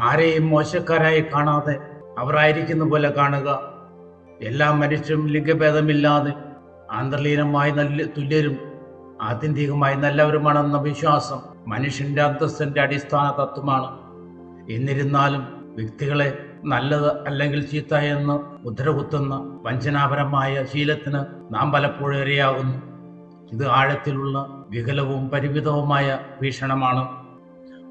ആരെയും മോശക്കാരായി കാണാതെ അവരായിരിക്കുന്ന പോലെ കാണുക. എല്ലാ മനുഷ്യരും ലിംഗഭേദമില്ലാതെ ആന്തർലീനമായി നല്ല തുല്യരും ആത്യന്തികമായി നല്ലവരുമാണെന്ന വിശ്വാസം മനുഷ്യന്റെ അന്തസ്സിന്റെ അടിസ്ഥാന തത്വമാണ്. എന്നിരുന്നാലും വ്യക്തികളെ നല്ലത് അല്ലെങ്കിൽ ചീത്ത എന്ന് ഉത്തരകുത്തുന്ന വഞ്ചനാപരമായ ശീലത്തിന് നാം പലപ്പോഴും ഇരയാകുന്നു. ഇത് ആഴത്തിലുള്ള വികലവും പരിമിതവുമായ ഭീഷണമാണ്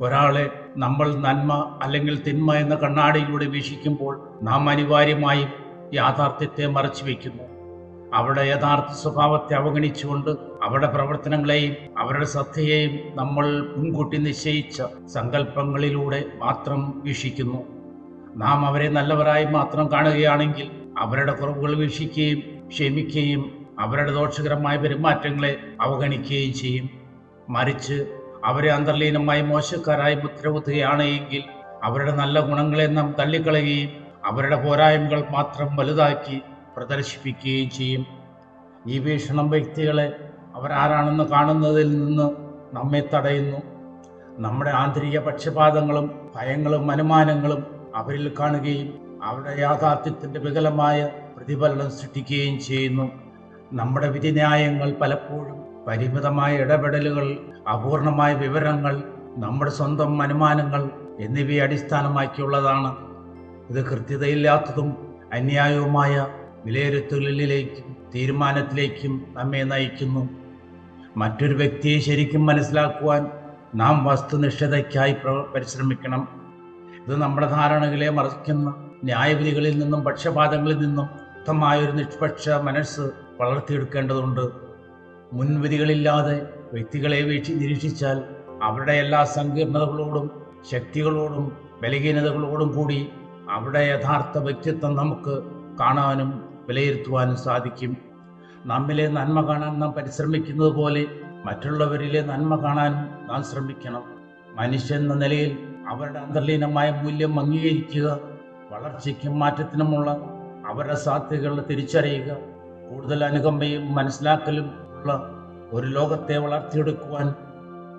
ഒരാളെ നമ്മൾ നന്മ അല്ലെങ്കിൽ തിന്മ എന്ന കണ്ണാടിയിലൂടെ വീക്ഷിക്കുമ്പോൾ നാം അനിവാര്യമായും യാഥാർത്ഥ്യത്തെ മറച്ചു വയ്ക്കുന്നു അവരുടെ യഥാർത്ഥ സ്വഭാവത്തെ അവഗണിച്ചുകൊണ്ട് അവരുടെ പ്രവർത്തനങ്ങളെയും അവരുടെ ശ്രദ്ധയെയും നമ്മൾ മുൻകൂട്ടി നിശ്ചയിച്ച സങ്കല്പങ്ങളിലൂടെ മാത്രം വീക്ഷിക്കുന്നു. നാം അവരെ നല്ലവരായി മാത്രം കാണുകയാണെങ്കിൽ അവരുടെ കുറവുകൾ വീക്ഷിക്കുകയും ക്ഷമിക്കുകയും അവരുടെ ദോഷകരമായ പെരുമാറ്റങ്ങളെ അവഗണിക്കുകയും ചെയ്യും. മറിച്ച് അവരെ അന്തർലീനമായി മോശക്കാരായി മുദ്രകുത്തുകയാണ് എങ്കിൽ അവരുടെ നല്ല ഗുണങ്ങളെ നാം തള്ളിക്കളയുകയും അവരുടെ പോരായ്മകൾ മാത്രം വലുതാക്കി പ്രദർശിപ്പിക്കുകയും ചെയ്യും. ഈ വീക്ഷണം വ്യക്തികളെ അവരാരാണെന്ന് കാണുന്നതിൽ നിന്ന് നമ്മെ തടയുന്നു. നമ്മുടെ ആന്തരിക പക്ഷപാതങ്ങളും ഭയങ്ങളും അനുമാനങ്ങളും അവരിൽ കാണുകയും അവരുടെ യാഥാർത്ഥ്യത്തിന്റെ വികലമായ പ്രതിഫലനം സൃഷ്ടിക്കുകയും ചെയ്യുന്നു. നമ്മുടെ വിധിന്യായങ്ങൾ പലപ്പോഴും പരിമിതമായ ഇടപെടലുകൾ അപൂർണമായ വിവരങ്ങൾ നമ്മുടെ സ്വന്തം അനുമാനങ്ങൾ എന്നിവയെ അടിസ്ഥാനമാക്കിയുള്ളതാണ്. ഇത് കൃത്യതയില്ലാത്തതും അന്യായവുമായ വിലയിരുത്തലിലേക്കും തീരുമാനത്തിലേക്കും നമ്മെ നയിക്കുന്നു. മറ്റൊരു വ്യക്തിയെ ശരിക്കും മനസ്സിലാക്കുവാൻ നാം വസ്തുനിഷ്ഠതയ്ക്കായി പരിശ്രമിക്കണം. ഇത് നമ്മുടെ ധാരണകളെ മറിക്കുന്ന ന്യായവിധികളിൽ നിന്നും പക്ഷപാതങ്ങളിൽ നിന്നും ഒരു നിഷ്പക്ഷ മനസ്സ് വളർത്തിയെടുക്കേണ്ടതുണ്ട്. മുൻവിധികളില്ലാതെ വ്യക്തികളെ വീക്ഷി നിരീക്ഷിച്ചാൽ അവരുടെ എല്ലാ സങ്കീർണതകളോടും ശക്തികളോടും ബലഹീനതകളോടും കൂടി അവരുടെ യഥാർത്ഥ വ്യക്തിത്വം നമുക്ക് കാണാനും വിലയിരുത്തുവാനും സാധിക്കും. നമ്മിലെ നന്മ കാണാൻ നാം പരിശ്രമിക്കുന്നത് പോലെ മറ്റുള്ളവരിലെ നന്മ കാണാനും നാം ശ്രമിക്കണം. മനുഷ്യൻ എന്ന നിലയിൽ അവരുടെ അന്തർലീനമായ മൂല്യം അംഗീകരിക്കുക വളർച്ചയ്ക്കും മാറ്റത്തിനുമുള്ള അവരുടെ സാധ്യതകൾ തിരിച്ചറിയുക കൂടുതൽ അനുകമ്പയും മനസ്സിലാക്കലും ഉള്ള ഒരു ലോകത്തെ വളർത്തിയെടുക്കുവാൻ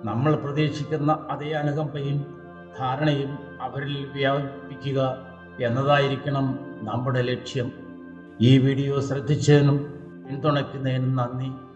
നമ്മൾ പ്രതീക്ഷിക്കുന്ന അതേ അനുകമ്പയും ധാരണയും അവരിൽ വ്യാപിപ്പിക്കുക എന്നതായിരിക്കണം നമ്മുടെ ലക്ഷ്യം. ഈ വീഡിയോ ശ്രദ്ധിച്ചതിനും പിന്തുണയ്ക്കുന്നതിനും നന്ദി.